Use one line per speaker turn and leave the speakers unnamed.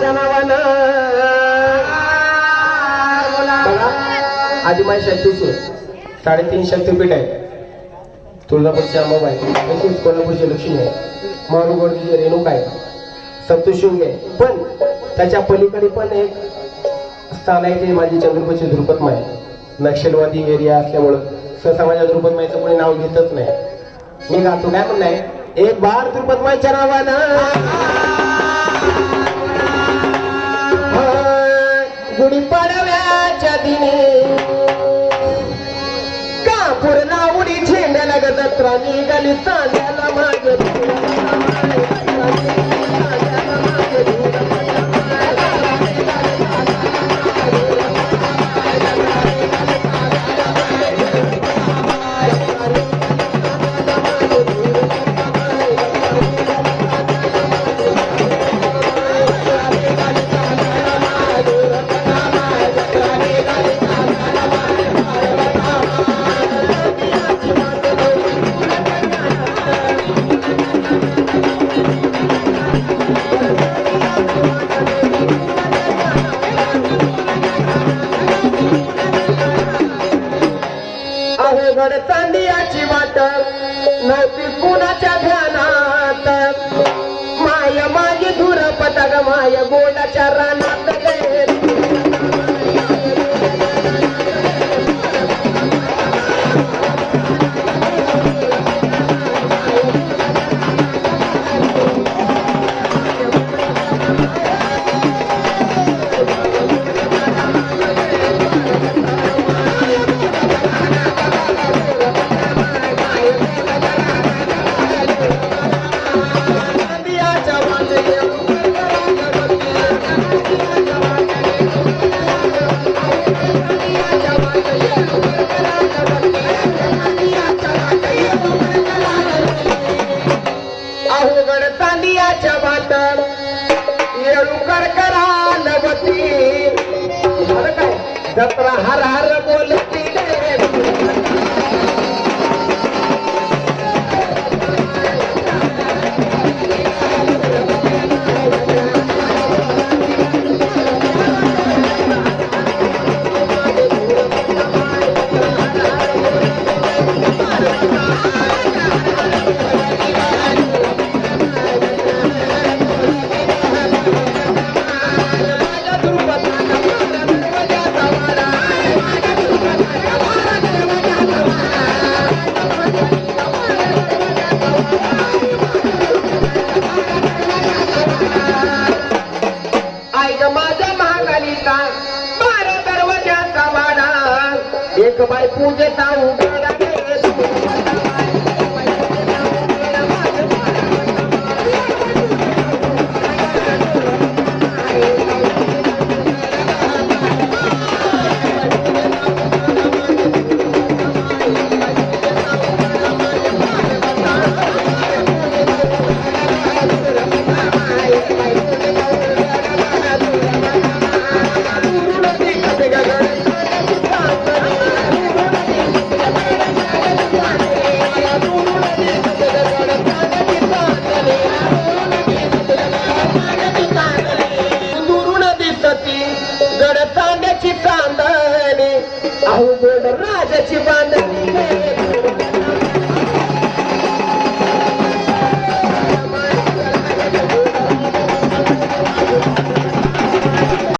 देवाच्या नावानं बघा शक्तीचे साडेतीन शक्तीपीठ आहे. तुळजापूरची अंबाबाई तशीच कोल्हापूरची लक्ष्मी आहे. मारुगोडची रेणुका आहे. सप्तशृंग आहे. पण त्याच्या पलीकडे पण एक स्थान आहे ते माझी चंद्रपूरची द्रुपदमाई आहे. नक्षलवादी एरिया असल्यामुळं सहसा माझ्या द्रुपदमाईचं कोणी नाव घेतच नाही. मी गातो काय म्हणणं आहे एक बार द्रुपदमाईच्या नावानं. गुढीपाडव्याच्या दिनी. कापूर झेंड्या झेंड्याला गजत्रा निघाली चांद्याला माग. चांदियाची वाट नव्हती कुणाच्या ध्यानात. माय माझी धुर पतग माय गोडाच्या रानात. जत्रा हर हर महाकालीचा बारा दरवाजाचा वाडा. एक बाय पूजेचा उभा